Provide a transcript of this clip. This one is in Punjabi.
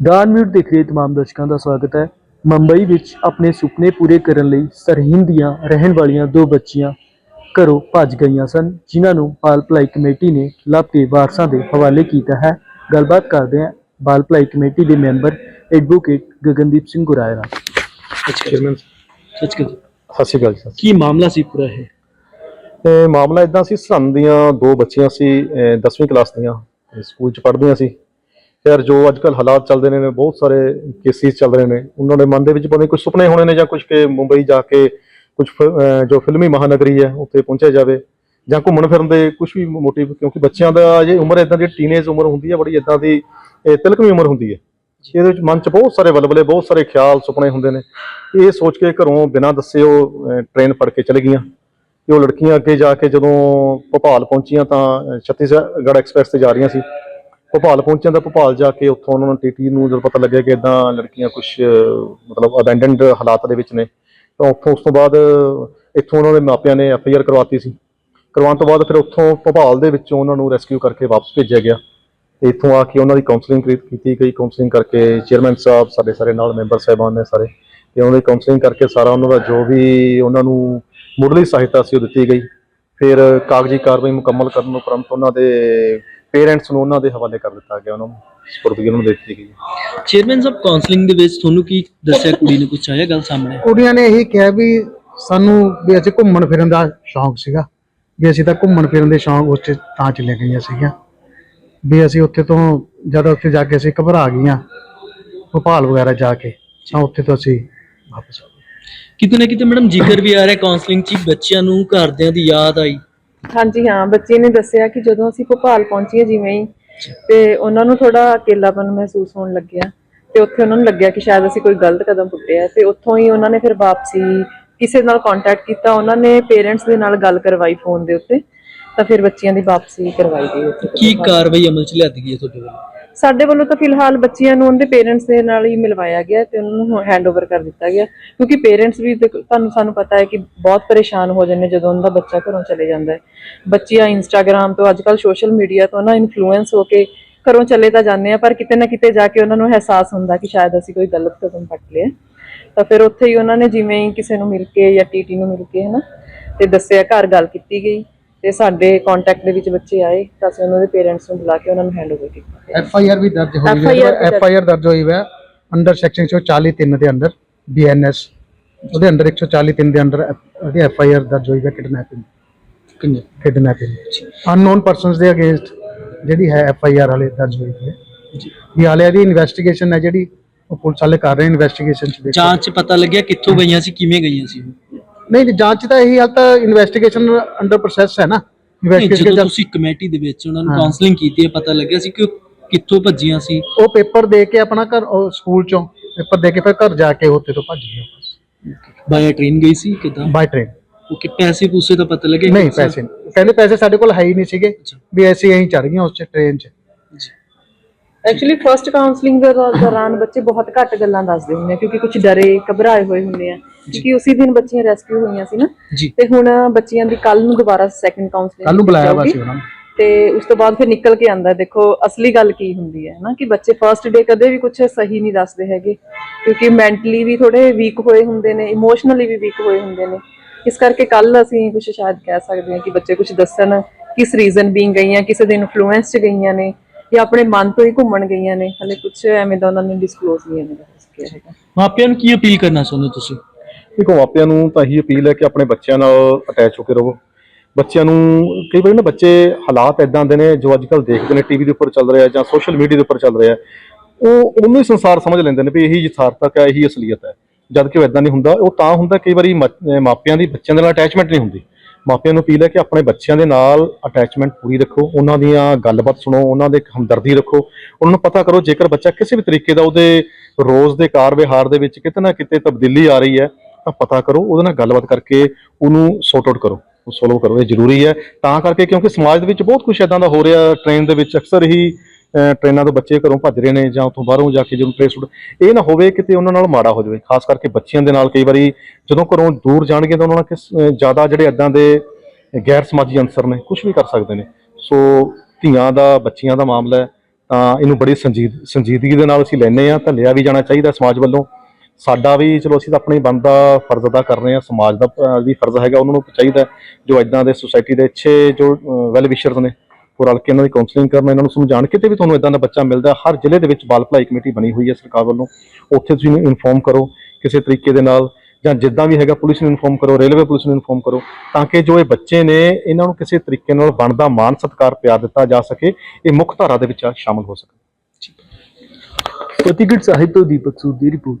ਡਾਨ ਮਿਊਟ ਦੇਖ ਰਹੇ ਤਮਾਮ ਦਰਸ਼ਕਾਂ ਦਾ ਸਵਾਗਤ ਹੈ। ਮੁੰਬਈ ਵਿੱਚ ਆਪਣੇ ਸੁਪਨੇ ਪੂਰੇ ਕਰਨ ਲਈ ਸਰਹਿੰਦ ਦੀਆਂ ਰਹਿਣ ਵਾਲੀਆਂ ਦੋ ਬੱਚੀਆਂ ਘਰੋਂ ਭੱਜ ਗਈਆਂ ਸਨ ਜਿਨ੍ਹਾਂ ਨੂੰ ਬਾਲ ਭਲਾਈ ਕਮੇਟੀ ਨੇ ਲਾਪਤੇ ਵਾਰਸਾਂ ਦੇ ਹਵਾਲੇ ਕੀਤਾ ਹੈ। ਗੱਲਬਾਤ ਕਰਦੇ ਹਾਂ ਬਾਲ ਭਲਾਈ ਕਮੇਟੀ ਦੇ ਮੈਂਬਰ ਐਡਵੋਕੇਟ ਗਗਨਦੀਪ ਸਿੰਘ ਗੁਰਾਇਆ ਨਾਲ। ਚੇਅਰਮੈਨ ਸੱਚ ਕਰ ਸਤਿ ਸ਼੍ਰੀ ਅਕਾਲ ਜੀ। ਸਰ ਕੀ ਮਾਮਲਾ ਸੀ ਪੂਰਾ ਹੈ ਇਹ ਮਾਮਲਾ ਇਦਾਂ ਸੀ ਸਰਹੰਦ ਦੀਆਂ ਦੋ ਬੱਚੀਆਂ ਸੀ 10ਵੀਂ ਕਲਾਸ ਦੀਆਂ ਤੇ ਸਕੂਲ ਚ ਪੜ੍ਹਦੀਆਂ ਸੀ। ਯਾਰ ਜੋ ਅੱਜ ਕੱਲ ਹਾਲਾਤ ਚੱਲਦੇ ਨੇ ਬਹੁਤ ਸਾਰੇ ਕੇਸਿਸ ਚੱਲ ਰਹੇ ਨੇ। ਉਹਨਾਂ ਦੇ ਮਨ ਦੇ ਵਿੱਚ ਪਤਾ ਨਹੀਂ ਕੁਝ ਸੁਪਨੇ ਹੋਣੇ ਨੇ ਜਾਂ ਕੁਝ ਕਿ ਮੁੰਬਈ ਜਾ ਕੇ ਕੁਝ ਜੋ ਫਿਲਮੀ ਮਹਾਨਗਰੀ ਹੈ ਉੱਥੇ ਪਹੁੰਚਿਆ ਜਾਵੇ ਜਾਂ ਘੁੰਮਣ ਫਿਰਨ ਦੇ ਕੁਝ ਵੀ ਮੋਟਿਵ ਕਿਉਂਕਿ ਬੱਚਿਆਂ ਦਾ ਜੇ ਉਮਰ ਇਦਾਂ ਦੀ ਟੀਨੇਜ ਉਮਰ ਹੁੰਦੀ ਹੈ ਬੜੀ ਇਦਾਂ ਦੀ ਇਹ ਤਿਲਕਵੀਂ ਉਮਰ ਹੁੰਦੀ ਹੈ। ਇਹਦੇ ਵਿੱਚ ਮਨ 'ਚ ਬਹੁਤ ਸਾਰੇ ਬਲਬਲੇ ਬਹੁਤ ਸਾਰੇ ਖਿਆਲ ਸੁਪਨੇ ਹੁੰਦੇ ਨੇ। ਇਹ ਸੋਚ ਕੇ ਘਰੋਂ ਬਿਨਾਂ ਦੱਸੇ ਉਹ ਟ੍ਰੇਨ ਫੜ ਕੇ ਚਲੇ ਗਈਆਂ। ਕਿ ਉਹ ਲੜਕੀਆਂ ਅੱਗੇ ਜਾ ਕੇ ਜਦੋਂ ਭੋਪਾਲ ਪਹੁੰਚੀਆਂ ਤਾਂ ਛੱਤੀਸਗੜ੍ਹ ਐਕਸਪ੍ਰੈਸ ਤੇ ਜਾ ਰਹੀਆਂ ਸੀ। ਭੋਪਾਲ ਪਹੁੰਚਣ ਦਾ ਭੋਪਾਲ ਜਾ ਕੇ ਉੱਥੋਂ ਉਹਨਾਂ ਨੂੰ ਟੀਟੀ ਨੂੰ ਜਦੋਂ ਪਤਾ ਲੱਗਿਆ ਕਿ ਇਦਾਂ ਲੜਕੀਆਂ ਕੁਝ ਮਤਲਬ ਅਬੈਂਡਨਡ ਹਾਲਾਤ ਦੇ ਵਿੱਚ ਨੇ, ਤਾਂ ਉੱਥੋਂ ਉਸ ਤੋਂ ਬਾਅਦ ਇੱਥੋਂ ਉਹਨਾਂ ਦੇ ਮਾਪਿਆਂ ਨੇ ਐਫ ਆਈ ਆਰ ਕਰਵਾਤੀ ਸੀ। ਕਰਵਾਉਣ ਤੋਂ ਬਾਅਦ ਫਿਰ ਉੱਥੋਂ ਭੋਪਾਲ ਦੇ ਵਿੱਚੋਂ ਉਹਨਾਂ ਨੂੰ ਰੈਸਕਿਊ ਕਰਕੇ ਵਾਪਸ ਭੇਜਿਆ ਗਿਆ। ਤੇ ਇੱਥੋਂ ਆ ਕੇ ਉਹਨਾਂ ਦੀ ਕਾਉਂਸਲਿੰਗ ਕੀਤੀ ਗਈ। ਕਾਉਂਸਲਿੰਗ ਕਰਕੇ ਚੇਅਰਮੈਨ ਸਾਹਿਬ ਸਾਡੇ ਸਾਰੇ ਨਾਲ ਮੈਂਬਰ ਸਾਹਿਬਾਨ ਨੇ ਸਾਰੇ। ਤੇ ਉਹਨਾਂ ਦੀ ਕਾਉਂਸਲਿੰਗ ਕਰਕੇ ਸਾਰਾ ਉਹਨਾਂ ਦਾ ਜੋ ਵੀ ਉਹਨਾਂ ਨੂੰ ਮੁੱਢਲੀ ਸਹਾਇਤਾ ਸੀ ਉਹ ਦਿੱਤੀ ਗਈ। ਫਿਰ ਕਾਗਜ਼ੀ ਕਾਰਵਾਈ ਮੁਕੰਮਲ ਕਰਨ ਉਪਰੰਤ ਉਹਨਾਂ ਦੇ ਪੇਰੈਂਟਸ ਨੂੰ ਉਹਨਾਂ ਦੇ ਹਵਾਲੇ ਕਰ ਦਿੱਤਾ ਗਿਆ ਉਹਨਾਂ ਨੂੰ ਸਪੁਰਦਗੀ ਉਹਨਾਂ ਨੂੰ ਦੇ ਦਿੱਤੀ ਗਈ। ਚੇਅਰਮੈਨ ਸਾਹਿਬ ਕਾਉਂਸਲਿੰਗ ਦੇ ਵਿੱਚ ਤੁਹਾਨੂੰ ਕੀ ਦੱਸਿਆ ਕੁੜੀ ਨੇ ਕੁਛ ਆਇਆ ਗੱਲ ਸਾਹਮਣੇ? ਕੁੜੀਆਂ ਨੇ ਇਹੀ ਕਿਹਾ ਵੀ ਸਾਨੂੰ ਵੀ ਅਸੀਂ ਘੁੰਮਣ ਫਿਰਨ ਦਾ ਸ਼ੌਂਕ ਸੀਗਾ ਵੀ ਅਸੀਂ ਤਾਂ ਘੁੰਮਣ ਫਿਰਨ ਦੇ ਸ਼ੌਂਕ ਉੱਚ ਤਾਂ ਚਲੇ ਗਈਆਂ ਸੀਗੀਆਂ। ਵੀ ਅਸੀਂ ਉੱਥੇ ਤੋਂ ਜਦ ਉੱਥੇ ਜਾ ਕੇ ਅਸੀਂ ਘਬਰਾ ਗਈਆਂ ਭੋਪਾਲ ਵਗੈਰਾ ਜਾ ਕੇ ਤਾਂ ਉੱਥੇ ਤੋਂ ਅਸੀਂ ਵਾਪਸ ਆ ਗਏ। ਕਿਤੇ ਨਾ ਕਿਤੇ ਮੈਡਮ ਜ਼ਿਕਰ ਵੀ ਆ ਰਿਹਾ ਕਾਉਂਸਲਿੰਗ 'ਚ ਹੀ ਬੱਚਿਆਂ ਨੂੰ ਘਰਦਿਆਂ ਦੀ ਯਾਦ ਆਈ ਹਾਂਜੀ, ਹਾਂ, ਬੱਚੇ ਨੇ ਦੱਸਿਆ ਕਿ ਜਦੋਂ ਅਸੀਂ ਭੋਪਾਲ ਪਹੁੰਚੀਏ ਜਿਵੇਂ ਹੀ, ਤੇ ਉਹਨਾਂ ਨੂੰ ਥੋੜਾ ਅਕੇਲਾਪਨ ਮਹਿਸੂਸ ਹੋਣ ਲੱਗਿਆ ਤੇ ਉੱਥੇ ਉਹਨਾਂ ਨੂੰ ਲੱਗਿਆ ਕਿ ਸ਼ਾਇਦ ਅਸੀਂ ਕੋਈ ਗਲਤ ਕਦਮ ਪੁੱਟਿਆ ਤੇ ਉੱਥੋਂ ਹੀ ਉਹਨਾਂ ਨੇ ਫਿਰ ਵਾਪਸੀ, ਕਿਸੇ ਨਾਲ ਕੰਟੈਕਟ ਕੀਤਾ, ਉਹਨਾਂ ਨੇ ਪੇਰੈਂਟਸ ਦੇ ਨਾਲ ਗੱਲ ਕਰਵਾਈ ਫੋਨ ਦੇ ਉੱਤੇ, ਤਾਂ ਫਿਰ ਬੱਚਿਆਂ ਦੀ ਵਾਪਸੀ ਕਰਵਾਈ ਗਈ ਉੱਥੇ। ਕੀ ਕਾਰਵਾਈ ਅਮਲ 'ਚ ਲਿਆਦੀ ਗਈ ਹੈ ਤੁਹਾਡੇ ਵੱਲੋਂ? ਸਾਡੇ ਵੱਲੋਂ ਤਾਂ ਫਿਲਹਾਲ ਬੱਚਿਆਂ ਨੂੰ ਉਹਦੇ ਪੇਰੈਂਟਸ ਦੇ ਨਾਲ ਹੀ ਮਿਲਵਾਇਆ ਗਿਆ ਤੇ ਉਹਨਾਂ ਨੂੰ ਹੈਂਡਓਵਰ ਕਰ ਦਿੱਤਾ ਗਿਆ। ਕਿਉਂਕਿ ਪੇਰੈਂਟਸ ਵੀ ਦੇਖੋ, ਤੁਹਾਨੂੰ ਸਾਨੂੰ ਪਤਾ ਹੈ ਕਿ ਬਹੁਤ ਪਰੇਸ਼ਾਨ ਹੋ ਜਾਂਦੇ ਜਦੋਂ ਉਹਨਾਂ ਦਾ ਬੱਚਾ ਘਰੋਂ ਚਲੇ ਜਾਂਦਾ ਹੈ। ਬੱਚੀਆਂ ਇੰਸਟਾਗ੍ਰam ਤੋਂ ਅੱਜਕੱਲ ਸੋਸ਼ਲ ਮੀਡੀਆ ਤੋਂ ਨਾ ਇਨਫਲੂਐਂਸ ਹੋ ਕੇ ਘਰੋਂ ਚਲੇ ਤਾਂ ਜਾਂਦੇ ਆ ਪਰ ਕਿਤੇ ਨਾ ਕਿਤੇ ਜਾ ਕੇ ਉਹਨਾਂ ਨੂੰ ਅਹਿਸਾਸ ਹੁੰਦਾ ਕਿ ਸ਼ਾਇਦ ਅਸੀਂ ਕੋਈ ਗਲਤ ਕਦਮ ਪੱਟ ਲਿਆ ਤਾਂ ਫਿਰ ਉੱਥੇ ਹੀ ਉਹਨਾਂ ਨੇ ਜਿਵੇਂ ਹੀ ਕਿਸੇ ਨੂੰ ਮਿਲ ਕੇ ਜਾਂ ਟੀਟੀ ਨੂੰ ਮਿਲ ਕੇ ਹਨਾ ਤੇ ਦੱਸਿਆ ਘਰ ਗੱਲ ਕੀਤੀ ਗਈ। ਤੇ ਸਾਡੇ ਕੰਟੈਕਟ ਦੇ ਵਿੱਚ ਬੱਚੇ ਆਏ ਤਾਂ ਅਸੀਂ ਉਹਨਾਂ ਦੇ ਪੇਰੈਂਟਸ ਨੂੰ ਬੁਲਾ ਕੇ ਉਹਨਾਂ ਨੂੰ ਹੈਂਡਓਵਰ ਕੀਤਾ। ਐਫ ਆਈ ਆਰ ਵੀ ਦਰਜ ਹੋਈ FIR ਹੈ ਵੀ ਐਫ ਆਈ ਆਰ ਦਰਜ ਹੋਈ ਹੈ ਅੰਡਰ ਸੈਕਸ਼ਨ 143 ਦੇ ਅੰਡਰ ਬੀ ਐਨ ਐਸ ਉਹਦੇ ਅੰਡਰ 143 ਦੇ ਅੰਡਰ ਉਹਦੀ ਐਫ ਆਈ ਆਰ ਦਰਜ ਹੋਈ ਹੈ ਕਿਡਨੈਪਿੰਗ ਕਿੰਨੇ? ਕਿਡਨੈਪਿੰਗ ਅਨਨੋਨ ਪਰਸਨਸ ਦੇ ਅਗੇਂਸਟ ਜਿਹੜੀ ਹੈ ਐਫ ਆਈ ਆਰ ਵਾਲੇ ਦਰਜ ਹੋਈ ਹੈ। ਵੀ ਹਾਲੇ ਇਹਦੀ ਇਨਵੈਸਟੀਗੇਸ਼ਨ ਹੈ ਜਿਹੜੀ ਉਹ ਪੁਲਿਸ ਵਾਲੇ ਕਰ ਰਹੇ ਇਨਵੈਸਟੀਗੇਸ਼ਨ ਚ ਦੇਖੋ। ਜਾਂਚ ਪਤਾ ਲੱਗਿਆ ਕਿੱਥੋਂ ਗਈਆਂ ਸੀ ਕਿਵੇਂ ਗਈਆਂ ਸੀ ਉਹ? ਨਹੀਂ ਜਾਂਚ ਤਾਂ ਇਹੀ ਹਾਲ ਤਾਂ ਇਨਵੈਸਟੀਗੇਸ਼ਨ ਅੰਡਰ ਪ੍ਰੋਸੈਸ ਹੈ ਨਾ। ਨਹੀਂ, ਜਦੋਂ ਇਨਵੈਸਟੀਗੇਸ਼ਨ ਤੁਸੀਂ ਕਮੇਟੀ ਦੇ ਵਿੱਚ ਉਹਨਾਂ ਨੂੰ ਹਾਂ। ਕਾਉਂਸਲਿੰਗ ਕੀਤੀ ਹੈ ਪਤਾ ਲੱਗਿਆ ਸੀ ਕਿ ਉਹ ਕਿੱਥੋਂ ਭੱਜੀਆਂ ਸੀ? ਉਹ ਪੇਪਰ ਦੇ ਕੇ ਆਪਣਾ ਘਰ ਉਹ ਸਕੂਲ ਚੋਂ ਪੇਪਰ ਦੇ ਕੇ ਫਿਰ ਘਰ ਜਾ ਕੇ ਉੱਥੇ ਤੋਂ ਭੱਜ ਗਏ ਬਾਇਆ ਟ੍ਰੇਨ ਗਈ ਸੀ ਕਿਦਾਂ? ਬਾਈ ਟ੍ਰੇਨ ਉਹ ਕਿ ਪੈਸੇ ਪੂਸੇ ਦਾ ਪਤਾ ਲੱਗਿਆ ਨਹੀਂ ਪੈਸੇ ਨਹੀਂ ਕਹਿੰਦੇ ਪੈਸੇ ਸਾਡੇ ਕੋਲ ਹੈ ਹੀ ਨਹੀਂ ਸੀਗੇ। ਅੱਛਾ। ਵੀ ਅਸੀਂ ਐਂ ਚੜ ਗਈਆਂ ਉਸ ਚ ਟ੍ਰੇਨ ਚ। ਜੀ। ਐਕਚੁਅਲੀ ਫਰਸਟ ਕਾਉਂਸਲਿੰਗ ਦੇ ਦੌ- ਦੌਰਾਨ ਬੱਚੇ ਬਹੁਤ ਘੱਟ ਗੱਲਾਂ ਦੱਸਦੇ ਹੁੰਦੇ ਆ ਕਿਉਂਕਿ ਕੁਝ ਡਰੇ ਘਬਰਾਏ ਹੋਏ ਹੁੰਦੇ ਆ। ਕਿਉਂਕਿ ਉਸੇ ਦਿਨ ਬੱਚੀਆਂ ਰੈਸਕਿਊ ਹੋਈਆਂ ਸੀ ਨਾ ਜੀ। ਤੇ ਹੁਣ ਬੱਚੀਆਂ ਦੀ ਕੱਲ ਨੂੰ ਦੁਬਾਰਾ ਸੈਕੰਡ ਕਾਉਂਸਲਿੰਗ ਕੱਲ ਨੂੰ ਬੁਲਾਇਆ ਵਾ ਸੀ ਉਹਨਾਂ ਨੂੰ। ਤੇ ਉਸ ਤੋਂ ਬਾਅਦ ਫਿਰ ਨਿਕਲ ਕੇ ਆਂਦਾ ਦੇਖੋ ਅਸਲੀ ਗੱਲ ਕੀ ਹੁੰਦੀ ਹੈ ਨਾ ਕਿ ਬੱਚੇ ਫਰਸਟ ਡੇ ਕਦੇ ਵੀ ਕੁਝ ਸਹੀ ਨਹੀਂ ਦੱਸਦੇ ਹੈਗੇ। ਕਿਉਂਕਿ ਮੈਂਟਲੀ ਵੀ ਥੋੜੇ ਵੀਕ ਹੋਏ ਹੁੰਦੇ ਨੇ ਇਮੋਸ਼ਨਲੀ ਵੀ ਵੀਕ ਹੋਏ ਹੁੰਦੇ ਨੇ। ਇਸ ਕਰਕੇ ਕੱਲ ਅਸੀਂ ਕੁਝ ਸ਼ਾਇਦ ਕਹਿ ਸਕਦੇ ਹਾਂ ਕਿ ਬੱਚੇ ਕੁਝ ਦੱਸਣ ਕਿਸ ਰੀਜ਼ਨ ਬੀਂਗ ਗਈਆਂ ਕਿਸੇ ਦੇ ਇਨਫਲੂਐਂਸ ਚ ਗਈਆਂ ਨੇ। ਜਾਂ ਆਪਣੇ ਮਨ ਤੋਂ ਹੀ ਘੁੰਮਣ ਗਈਆਂ ਨੇ ਹਲੇ ਕੁਝ ਐਵੇਂ ਦਾ ਉਹਨਾਂ ਨੇ ਡਿਸਕਲੋਜ਼ ਨਹੀਂ ਦਾ ਸਕਿਆ ਹੈਗਾ। ਮਾਪਿਆਂ ਨੂੰ ਕੀ ਅਪੀਲ ਕਰਨਾ ਚਾਹੁੰਦੇ ਤੁਸੀਂ? ਦੇਖੋ ਮਾਪਿਆਂ ਨੂੰ ਤਾਂ ਇਹੀ ਅਪੀਲ ਹੈ ਕਿ ਆਪਣੇ ਬੱਚਿਆਂ ਨਾਲ ਅਟੈਚ ਹੋ ਕੇ ਰਹੋ। ਬੱਚਿਆਂ ਨੂੰ ਕਈ ਵਾਰੀ ਨਾ ਬੱਚੇ ਹਾਲਾਤ ਇਦਾਂ ਦੇ ਨੇ ਜੋ ਅੱਜ ਕੱਲ ਦੇਖਦੇ ਨੇ ਟੀਵੀ ਦੇ ਉੱਪਰ ਚੱਲ ਰਿਹਾ ਜਾਂ ਸੋਸ਼ਲ ਮੀਡੀਆ ਦੇ ਉੱਪਰ ਚੱਲ ਰਿਹਾ। ਉਹ ਉਹਨੂੰ ਹੀ ਸੰਸਾਰ ਸਮਝ ਲੈਂਦੇ ਨੇ ਵੀ ਇਹੀ ਯਥਾਰਥਕ ਹੈ ਇਹੀ ਅਸਲੀਅਤ ਹੈ। ਜਦ ਕਿ ਉਹ ਇਦਾਂ ਨਹੀਂ ਹੁੰਦਾ ਉਹ ਤਾਂ ਹੁੰਦਾ ਕਈ ਵਾਰੀ ਮਾਪਿਆਂ ਦੀ ਬੱਚਿਆਂ ਦੇ ਨਾਲ ਅਟੈਚਮੈਂਟ ਨਹੀਂ ਹੁੰਦੀ। ਮਾਪਿਆਂ ਨੂੰ ਅਪੀਲ ਹੈ ਕਿ ਆਪਣੇ ਬੱਚਿਆਂ ਦੇ ਨਾਲ ਅਟੈਚਮੈਂਟ ਪੂਰੀ ਰੱਖੋ, ਉਹਨਾਂ ਦੀਆਂ ਗੱਲਬਾਤ ਸੁਣੋ, ਉਹਨਾਂ ਦੇ ਹਮਦਰਦੀ ਰੱਖੋ। ਉਹਨਾਂ ਨੂੰ ਪਤਾ ਕਰੋ, ਜੇਕਰ ਬੱਚਾ ਕਿਸੇ ਵੀ ਤਰੀਕੇ ਦਾ ਉਹਦੇ ਰੋਜ਼ ਦੇ ਕਾਰ ਵਿਹਾਰ ਦੇ ਵਿੱਚ ਕਿਤੇ ਨਾ ਕਿਤੇ ਤਬਦੀਲੀ ਆ ਰਹੀ ਹੈ, ਤਾਂ ਪਤਾ ਕਰੋ, ਉਹਦੇ ਨਾਲ ਗੱਲਬਾਤ ਕਰਕੇ ਉਹਨੂੰ ਸੌਟ ਆਊਟ ਕਰੋ, ਉਹ ਸੋਲਵ ਕਰੋ, ਇਹ ਜ਼ਰੂਰੀ ਹੈ। ਤਾਂ ਕਰਕੇ ਕਿਉਂਕਿ ਸਮਾਜ ਦੇ ਵਿੱਚ ਬਹੁਤ ਕੁਝ ਇਦਾਂ ਦਾ ਹੋ ਰਿਹਾ ਟ੍ਰੇਨ ਦੇ ਵਿੱਚ ਅਕਸਰ ਹੀ ਟ੍ਰੇਨਾਂ ਤੋਂ ਬੱਚੇ ਘਰੋਂ ਭੱਜ ਰਹੇ ਨੇ ਜਾਂ ਉੱਥੋਂ ਬਾਹਰੋਂ ਜਾ ਕੇ ਜਦੋਂ ਟ੍ਰੇਸ ਇਹ ਨਾ ਹੋਵੇ ਕਿਤੇ ਉਹਨਾਂ ਨਾਲ ਮਾੜਾ ਹੋ ਜਾਵੇ, ਖਾਸ ਕਰਕੇ ਬੱਚਿਆਂ ਦੇ ਨਾਲ ਕਈ ਵਾਰੀ ਜਦੋਂ ਘਰੋਂ ਦੂਰ ਜਾਣਗੇ ਤਾਂ ਉਹਨਾਂ ਨਾਲ ਕਿਸ ਜ਼ਿਆਦਾ ਜਿਹੜੇ ਇਦਾਂ ਦੇ ਗੈਰ ਸਮਾਜੀ ਅੰਸਰ ਨੇ ਕੁਝ ਵੀ ਕਰ ਸਕਦੇ ਨੇ। ਸੋ ਧੀਆਂ ਦਾ, ਬੱਚੀਆਂ ਦਾ ਮਾਮਲਾ ਹੈ, ਤਾਂ ਇਹਨੂੰ ਬੜੀ ਸੰਜੀਦ, ਸੰਜੀਦਗੀ ਦੇ ਨਾਲ ਅਸੀਂ ਲੈਨੇ ਆ ਤਾਂ ਲਿਆ ਵੀ ਜਾਣਾ ਚਾਹੀਦਾ ਸਮਾਜ ਵੱਲੋਂ। ਸਾਡਾ ਵੀ ਚਲੋ ਅਸੀਂ ਤਾਂ ਆਪਣੀ ਬਣਦਾ ਫਰਜ਼ ਅਦਾ ਕਰ ਰਹੇ ਹਾਂ, ਸਮਾਜ ਦਾ ਵੀ ਫਰਜ਼ ਹੈਗਾ, ਉਹਨਾਂ ਨੂੰ ਚਾਹੀਦਾ ਜੋ ਇਦਾਂ ਦੇ ਸੁਸਾਇਟੀ ਦੇ ਅੱਛੇ ਜੋ ਵੈਲ ਵਿਸ਼ਰਸ ਨੇ। ਉਹ ਰਲ ਕੇ ਇਹਨਾਂ ਦੀ ਕਾਉਂਸਲਿੰਗ ਕਰਨਾ, ਇਹਨਾਂ ਨੂੰ ਸਮਝਾਉਣ, ਕਿਤੇ ਵੀ ਤੁਹਾਨੂੰ ਇਦਾਂ ਦਾ ਬੱਚਾ ਮਿਲਦਾ, ਹਰ ਜ਼ਿਲ੍ਹੇ ਦੇ ਵਿੱਚ ਬਾਲ ਭਲਾਈ ਕਮੇਟੀ ਬਣੀ ਹੋਈ ਹੈ ਸਰਕਾਰ ਵੱਲੋਂ। ਉੱਥੇ ਤੁਸੀਂ ਇਨਫੋਰਮ ਕਰੋ, ਕਿਸੇ ਤਰੀਕੇ ਦੇ ਨਾਲ, ਜਾਂ ਜਿੱਦਾਂ ਵੀ ਹੈਗਾ ਪੁਲਿਸ ਨੂੰ ਇਨਫੋਰਮ ਕਰੋ ਰੇਲਵੇ ਪੁਲਿਸ ਨੂੰ ਇਨਫੋਰਮ ਕਰੋ, ਤਾਂ ਕਿ ਜੋ ਇਹ ਬੱਚੇ ਨੇ, ਇਹਨਾਂ ਨੂੰ ਕਿਸੇ ਤਰੀਕੇ ਨਾਲ ਬਣਦਾ ਮਾਨ ਸਤਿਕਾਰ ਪਿਆਰ ਦਿੱਤਾ ਜਾ ਸਕੇ, ਇਹ ਮੁੱਖ ਧਾਰਾ ਦੇ ਵਿੱਚ ਸ਼ਾਮਲ ਹੋ ਸਕਣ ਫਤਿਹਗੜ੍ਹ ਸਾਹਿਬ ਤੋਂ ਦੀਪਕ ਸੂਦ ਦੀ ਰਿਪੋਰਟ